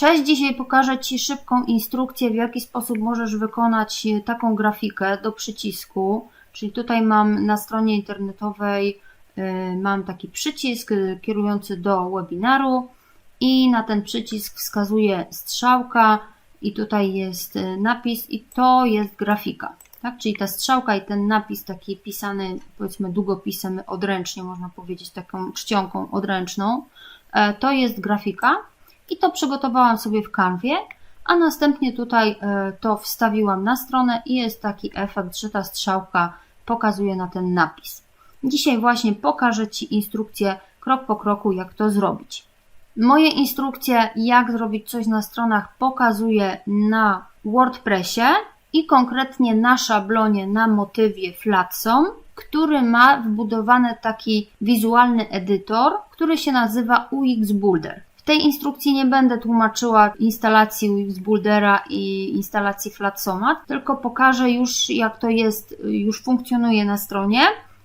Cześć, dzisiaj pokażę Ci szybką instrukcję, w jaki sposób możesz wykonać e, taką grafikę do przycisku. Czyli tutaj mam na stronie internetowej y, mam taki przycisk y, kierujący do webinaru i na ten przycisk wskazuje strzałka i tutaj jest napis i to jest grafika. Tak? Czyli ta strzałka i ten napis taki pisany powiedzmy długopisem odręcznie, można powiedzieć taką czcionką odręczną, e, to jest grafika i to przygotowałam sobie w kanwie, a następnie tutaj e, to wstawiłam na stronę i jest taki efekt, że ta strzałka pokazuje na ten napis. Dzisiaj właśnie pokażę Ci instrukcję krok po kroku, jak to zrobić. Moje instrukcje, jak zrobić coś na stronach, pokazuję na WordPressie i konkretnie na szablonie na motywie Flatson, który ma wbudowany taki wizualny edytor, który się nazywa UX Builder. W tej instrukcji nie będę tłumaczyła instalacji UX Buildera i instalacji Flatsoma, tylko pokażę już jak to jest, już funkcjonuje na stronie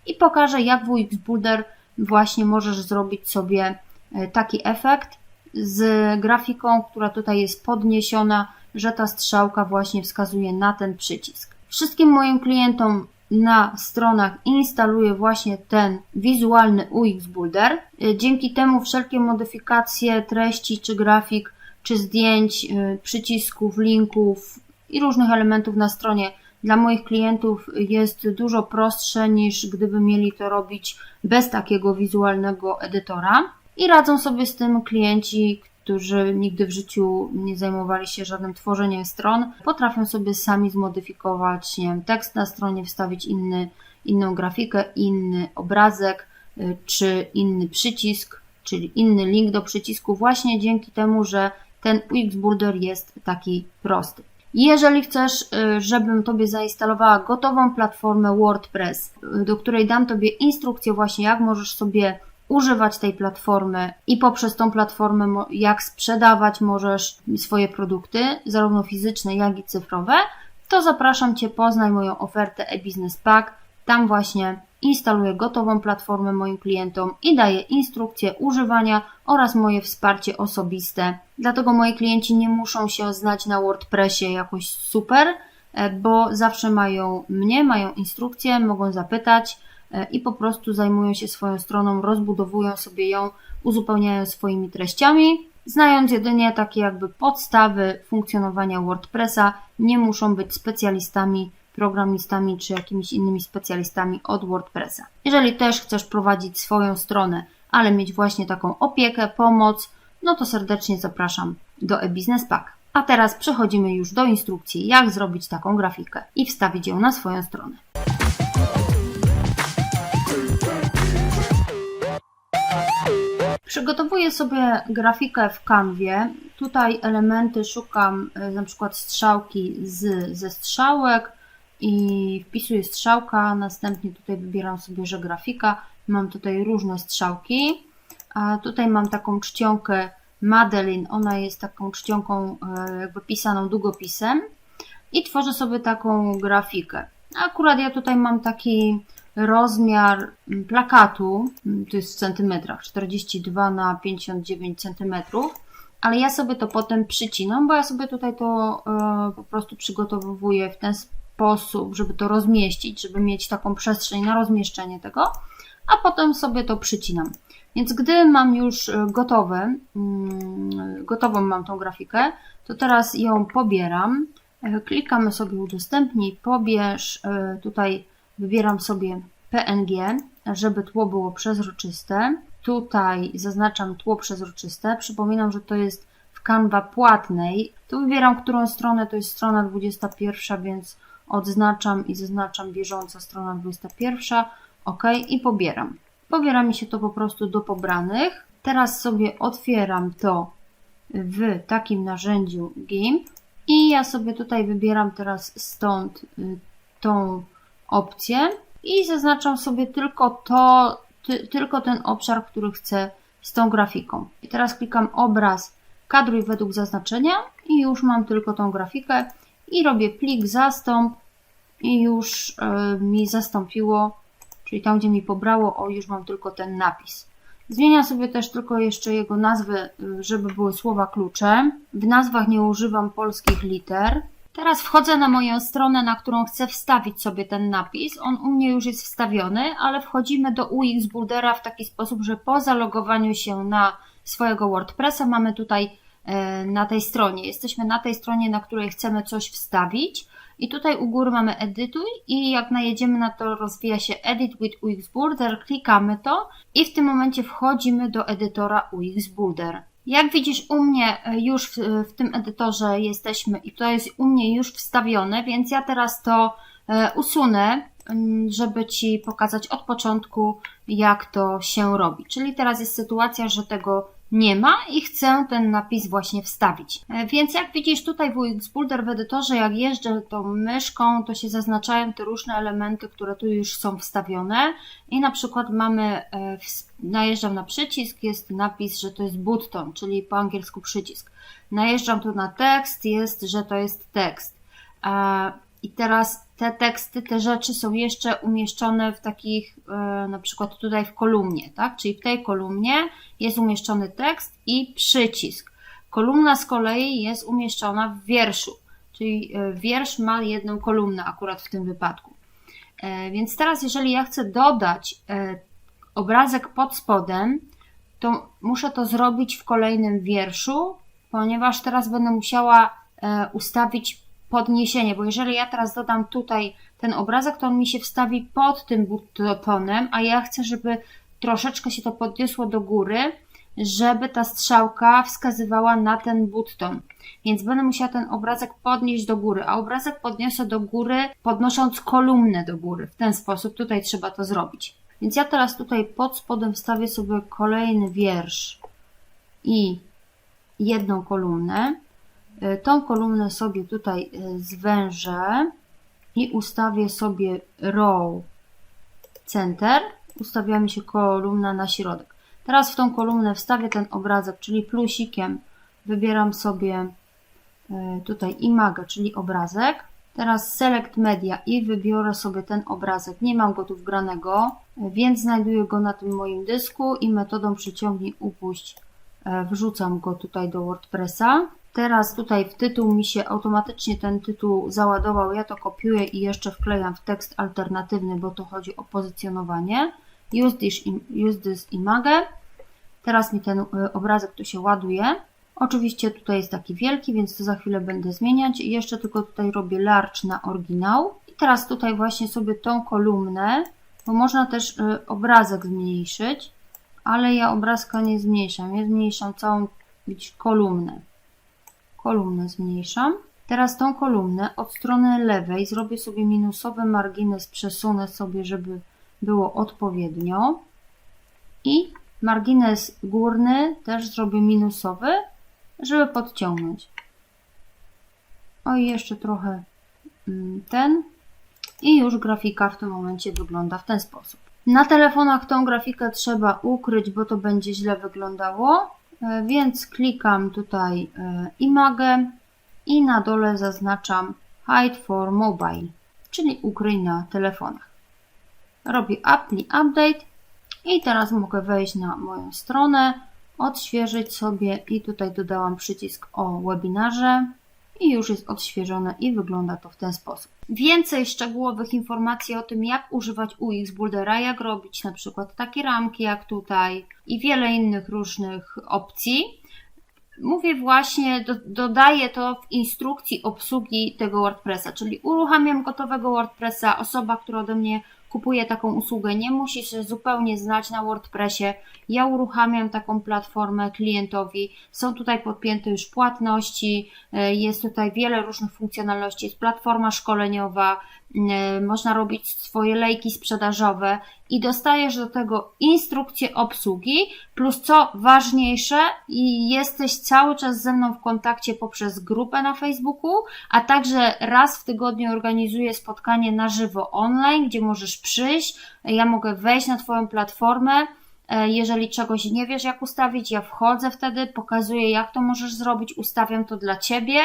i pokażę jak w UX Builder właśnie możesz zrobić sobie e, taki efekt z grafiką, która tutaj jest podniesiona, że ta strzałka właśnie wskazuje na ten przycisk. Wszystkim moim klientom na stronach instaluję właśnie ten wizualny UX Builder. Y, dzięki temu wszelkie modyfikacje treści czy grafik, czy zdjęć, y, przycisków, linków i różnych elementów na stronie dla moich klientów jest dużo prostsze niż gdyby mieli to robić bez takiego wizualnego edytora. I radzą sobie z tym klienci, którzy nigdy w życiu nie zajmowali się żadnym tworzeniem stron, potrafią sobie sami zmodyfikować nie wiem, tekst na stronie, wstawić inny, inną grafikę, inny obrazek y, czy inny przycisk, czyli inny link do przycisku, właśnie dzięki temu, że ten UX Builder jest taki prosty. Jeżeli chcesz, y, żebym Tobie zainstalowała gotową platformę WordPress, y, do której dam Tobie instrukcję właśnie, jak możesz sobie używać tej platformy i poprzez tą platformę, jak sprzedawać możesz swoje produkty, zarówno fizyczne, jak i cyfrowe, to zapraszam Cię, poznaj moją ofertę e-business pack. Tam właśnie instaluję gotową platformę moim klientom i daję instrukcje używania oraz moje wsparcie osobiste. Dlatego moi klienci nie muszą się znać na WordPressie jakoś super, e, bo zawsze mają mnie, mają instrukcje, mogą zapytać i po prostu zajmują się swoją stroną, rozbudowują sobie ją, uzupełniają swoimi treściami. Znając jedynie takie jakby podstawy funkcjonowania WordPressa, nie muszą być specjalistami, programistami czy jakimiś innymi specjalistami od WordPressa. Jeżeli też chcesz prowadzić swoją stronę, ale mieć właśnie taką opiekę, pomoc, no to serdecznie zapraszam do e-business pack. A teraz przechodzimy już do instrukcji, jak zrobić taką grafikę i wstawić ją na swoją stronę. Przygotowuję sobie grafikę w kanwie. Tutaj elementy szukam e, na przykład strzałki z, ze strzałek i wpisuję strzałka, następnie tutaj wybieram sobie, że grafika. Mam tutaj różne strzałki. A tutaj mam taką czcionkę Madeline, ona jest taką czcionką e, jakby pisaną długopisem i tworzę sobie taką grafikę. Akurat ja tutaj mam taki rozmiar plakatu, to jest w centymetrach, 42 na 59 centymetrów, ale ja sobie to potem przycinam, bo ja sobie tutaj to e, po prostu przygotowuję w ten sposób, żeby to rozmieścić, żeby mieć taką przestrzeń na rozmieszczenie tego, a potem sobie to przycinam. Więc gdy mam już gotowe, mm, gotową mam tą grafikę, to teraz ją pobieram, e, klikamy sobie udostępnij, pobierz, e, tutaj Wybieram sobie PNG, żeby tło było przezroczyste. Tutaj zaznaczam tło przezroczyste. Przypominam, że to jest w Canva płatnej. Tu wybieram, którą stronę, to jest strona 21, więc odznaczam i zaznaczam bieżąca strona 21. OK i pobieram. Pobiera mi się to po prostu do pobranych. Teraz sobie otwieram to w takim narzędziu GIMP i ja sobie tutaj wybieram teraz stąd y, tą opcję i zaznaczam sobie tylko to, ty, tylko ten obszar, który chcę z tą grafiką. I teraz klikam obraz, kadruj według zaznaczenia i już mam tylko tą grafikę i robię plik zastąp i już y, mi zastąpiło, czyli tam gdzie mi pobrało, o już mam tylko ten napis. Zmieniam sobie też tylko jeszcze jego nazwę, y, żeby były słowa klucze. W nazwach nie używam polskich liter. Teraz wchodzę na moją stronę, na którą chcę wstawić sobie ten napis. On u mnie już jest wstawiony, ale wchodzimy do UX Buildera w taki sposób, że po zalogowaniu się na swojego WordPressa mamy tutaj e, na tej stronie. Jesteśmy na tej stronie, na której chcemy coś wstawić. I tutaj u góry mamy edytuj i jak najedziemy na to rozwija się Edit with UX Builder, klikamy to i w tym momencie wchodzimy do edytora UX Builder. Jak widzisz, u mnie e, już w, w, tym edytorze jesteśmy i to jest u mnie już wstawione, więc ja teraz to e, usunę, żeby Ci pokazać od początku, jak to się robi. Czyli teraz jest sytuacja, że tego nie ma i chcę ten napis właśnie wstawić. E, więc jak widzisz tutaj w UX Builder w edytorze, jak jeżdżę tą myszką, to się zaznaczają te różne elementy, które tu już są wstawione i na przykład mamy, e, najeżdżam na przycisk, jest napis, że to jest button, czyli po angielsku przycisk. Najeżdżam tu na tekst, jest, że to jest tekst. I teraz te teksty, te rzeczy są jeszcze umieszczone w takich, e, na przykład tutaj w kolumnie, tak? Czyli w tej kolumnie jest umieszczony tekst i przycisk. Kolumna z kolei jest umieszczona w wierszu, czyli e, wiersz ma jedną kolumnę akurat w tym wypadku. E, więc teraz, jeżeli ja chcę dodać obrazek pod spodem, to muszę to zrobić w kolejnym wierszu, ponieważ teraz będę musiała ustawić podniesienie, bo jeżeli ja teraz dodam tutaj ten obrazek, to on mi się wstawi pod tym butonem, a ja chcę, żeby troszeczkę się to podniosło do góry, żeby ta strzałka wskazywała na ten button. Więc będę musiała ten obrazek podnieść do góry, a obrazek podniosę do góry, podnosząc kolumnę do góry. W ten sposób tutaj trzeba to zrobić. Więc ja teraz tutaj pod spodem wstawię sobie kolejny wiersz i jedną kolumnę. E, tą kolumnę sobie tutaj e, zwężę i ustawię sobie row center. Ustawia mi się kolumna na środek. Teraz w tą kolumnę wstawię ten obrazek, czyli plusikiem wybieram sobie e, tutaj imagę, czyli obrazek. Teraz select media i wybiorę sobie ten obrazek. Nie mam go tu wgranego, więc znajduję go na tym moim dysku i metodą przyciągnij upuść wrzucam go tutaj do WordPressa. Teraz tutaj w tytuł mi się automatycznie ten tytuł załadował. Ja to kopiuję i jeszcze wklejam w tekst alternatywny, bo to chodzi o pozycjonowanie. Use this, use this image. Teraz mi ten y, obrazek tu się ładuje. Oczywiście tutaj jest taki wielki, więc to za chwilę będę zmieniać. I jeszcze tylko tutaj robię large na oryginał. I teraz tutaj właśnie sobie tą kolumnę, bo można też y, obrazek zmniejszyć, ale ja obrazka nie zmniejszam. Ja zmniejszam całą kolumnę kolumnę zmniejszam. Teraz tą kolumnę od strony lewej zrobię sobie minusowy margines, przesunę sobie, żeby było odpowiednio. I margines górny też zrobię minusowy, żeby podciągnąć. O i jeszcze trochę mm, ten. I już grafika w tym momencie wygląda w ten sposób. Na telefonach tą grafikę trzeba ukryć, bo to będzie źle wyglądało. E, więc klikam tutaj e, imagę i na dole zaznaczam Hide for Mobile, czyli ukryj na telefonach. Robię Apply Update i teraz mogę wejść na moją stronę, odświeżyć sobie i tutaj dodałam przycisk o webinarze i już jest odświeżone i wygląda to w ten sposób. Więcej szczegółowych informacji o tym, jak używać UX Buildera, jak robić na przykład takie ramki jak tutaj i wiele innych różnych opcji, mówię właśnie, do, dodaję to w instrukcji obsługi tego WordPressa, czyli uruchamiam gotowego WordPressa, osoba, która ode mnie kupuje taką usługę, nie musi się zupełnie znać na WordPressie. Ja uruchamiam taką platformę klientowi. Są tutaj podpięte już płatności, e, jest tutaj wiele różnych funkcjonalności, jest platforma szkoleniowa, można robić swoje lejki sprzedażowe i dostajesz do tego instrukcję obsługi, plus co ważniejsze, jesteś cały czas ze mną w kontakcie poprzez grupę na Facebooku, a także raz w tygodniu organizuję spotkanie na żywo online, gdzie możesz przyjść, ja mogę wejść na Twoją platformę, Jeżeli czegoś nie wiesz, jak ustawić, ja wchodzę wtedy, pokazuję, jak to możesz zrobić, ustawiam to dla ciebie.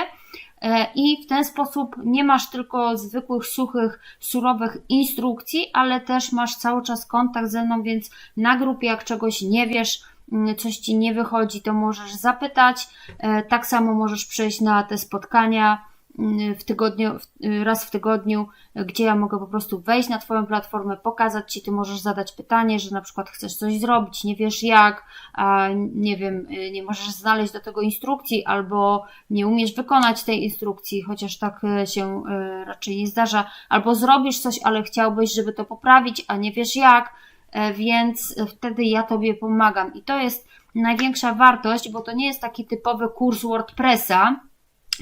E, I w ten sposób nie masz tylko zwykłych, suchych, surowych instrukcji, ale też masz cały czas kontakt ze mną, więc na grupie, jak czegoś nie wiesz, mm, coś ci nie wychodzi, to możesz zapytać. E, Tak samo możesz przyjść na te spotkania w tygodniu, y, raz w tygodniu, y, gdzie ja mogę po prostu wejść na Twoją platformę, pokazać Ci, Ty możesz zadać pytanie, że na przykład chcesz coś zrobić, nie wiesz jak, a nie wiem, y, nie możesz znaleźć do tego instrukcji, albo nie umiesz wykonać tej instrukcji, chociaż tak y, się y, raczej nie zdarza, albo zrobisz coś, ale chciałbyś, żeby to poprawić, a nie wiesz jak, e, więc y, wtedy ja Tobie pomagam. I to jest największa wartość, bo to nie jest taki typowy kurs WordPressa,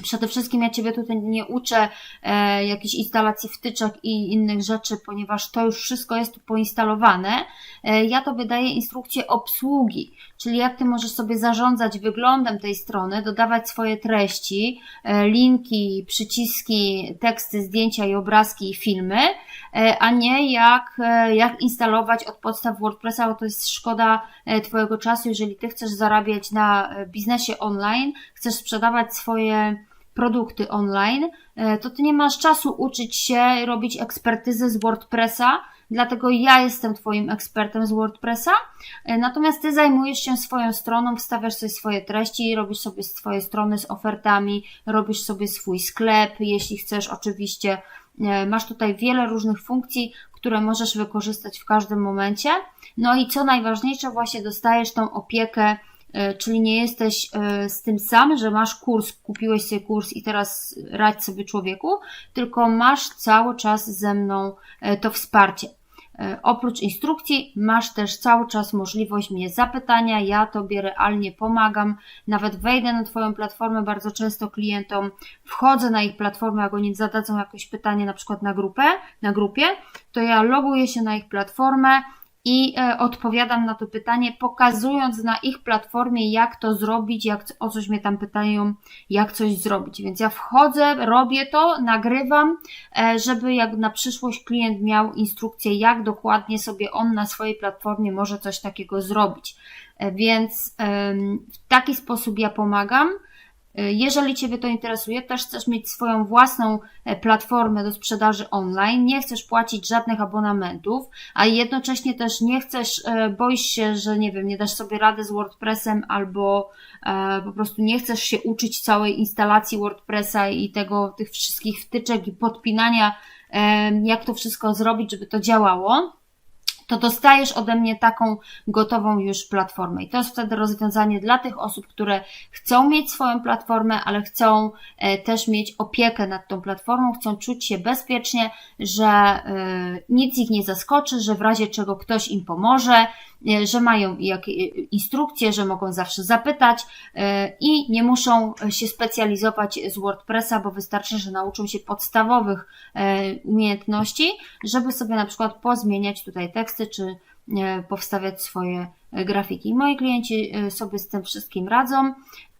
Przede wszystkim ja Ciebie tutaj nie uczę e, jakiejś instalacji wtyczek i innych rzeczy, ponieważ to już wszystko jest tu poinstalowane. E, ja Tobie daję instrukcję obsługi, czyli jak Ty możesz sobie zarządzać wyglądem tej strony, dodawać swoje treści, e, linki, przyciski, teksty, zdjęcia i obrazki i filmy, e, a nie jak, e, jak instalować od podstaw WordPressa, bo to jest szkoda e, Twojego czasu, jeżeli Ty chcesz zarabiać na e, biznesie online, chcesz sprzedawać swoje produkty online, e, to ty nie masz czasu uczyć się robić ekspertyzy z WordPressa, dlatego ja jestem Twoim ekspertem z WordPressa. E, Natomiast Ty zajmujesz się swoją stroną, wstawiasz sobie swoje treści, robisz sobie swoje strony z ofertami, robisz sobie swój sklep, jeśli chcesz, oczywiście. E, Masz tutaj wiele różnych funkcji, które możesz wykorzystać w każdym momencie. No i co najważniejsze, właśnie dostajesz tą opiekę czyli nie jesteś e, z tym sam, że masz kurs, kupiłeś sobie kurs i teraz radź sobie człowieku, tylko masz cały czas ze mną e, to wsparcie. E, Oprócz instrukcji masz też cały czas możliwość mnie zapytania, ja Tobie realnie pomagam, nawet wejdę na Twoją platformę bardzo często klientom, wchodzę na ich platformę, jak oni zadadzą jakieś pytanie na przykład na grupę, na grupie, to ja loguję się na ich platformę, i e, odpowiadam na to pytanie, pokazując na ich platformie, jak to zrobić, jak o coś mnie tam pytają, jak coś zrobić. Więc ja wchodzę, robię to, nagrywam, e, żeby jak na przyszłość klient miał instrukcję, jak dokładnie sobie on na swojej platformie może coś takiego zrobić. E, Więc w taki sposób ja pomagam. E, Jeżeli Ciebie to interesuje, też chcesz mieć swoją własną e, platformę do sprzedaży online, nie chcesz płacić żadnych abonamentów, a jednocześnie też nie chcesz, e, boisz się, że nie wiem, nie dasz sobie rady z WordPressem albo po prostu nie chcesz się uczyć całej instalacji WordPressa i tego, tych wszystkich wtyczek i podpinania, jak to wszystko zrobić, żeby to działało to dostajesz ode mnie taką gotową już platformę. I to jest wtedy rozwiązanie dla tych osób, które chcą mieć swoją platformę, ale chcą e, też mieć opiekę nad tą platformą, chcą czuć się bezpiecznie, że e, nic ich nie zaskoczy, że w razie czego ktoś im pomoże, że mają e, instrukcje, że mogą zawsze zapytać e, i nie muszą się specjalizować z WordPressa, bo wystarczy, że nauczą się podstawowych e, umiejętności, żeby sobie na przykład pozmieniać tutaj teksty, czy e, powstawiać swoje e, grafiki. Moi klienci e, sobie z tym wszystkim radzą.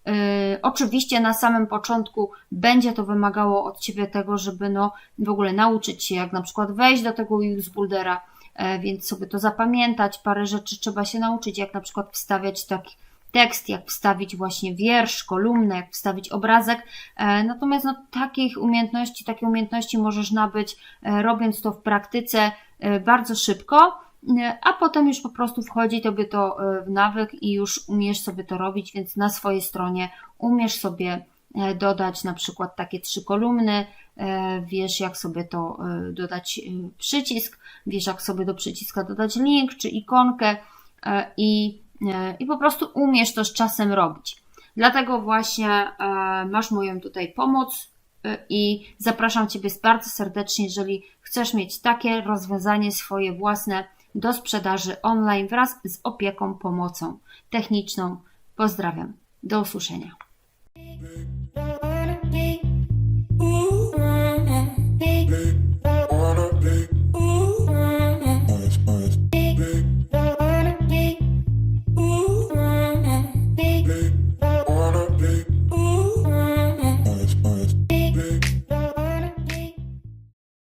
E, Oczywiście na samym początku będzie to wymagało od Ciebie tego, żeby no w ogóle nauczyć się, jak na przykład wejść do tego UX Buildera, e, więc sobie to zapamiętać, parę rzeczy trzeba się nauczyć, jak na przykład wstawiać taki tekst, jak wstawić właśnie wiersz, kolumnę, jak wstawić obrazek. E, Natomiast no, takich umiejętności, takie umiejętności możesz nabyć, e, robiąc to w praktyce e, bardzo szybko, e, a potem już po prostu wchodzi tobie to e, w nawyk i już umiesz sobie to robić, więc na swojej stronie umiesz sobie e, dodać na przykład takie trzy kolumny, e, wiesz jak sobie to e, dodać e, przycisk, wiesz jak sobie do przyciska dodać link czy ikonkę e, i, e, i po prostu umiesz to z czasem robić. Dlatego właśnie e, masz moją tutaj pomoc e, i zapraszam Ciebie bardzo serdecznie, jeżeli chcesz mieć takie rozwiązanie swoje własne do sprzedaży online wraz z opieką, pomocą techniczną. Pozdrawiam. Do usłyszenia.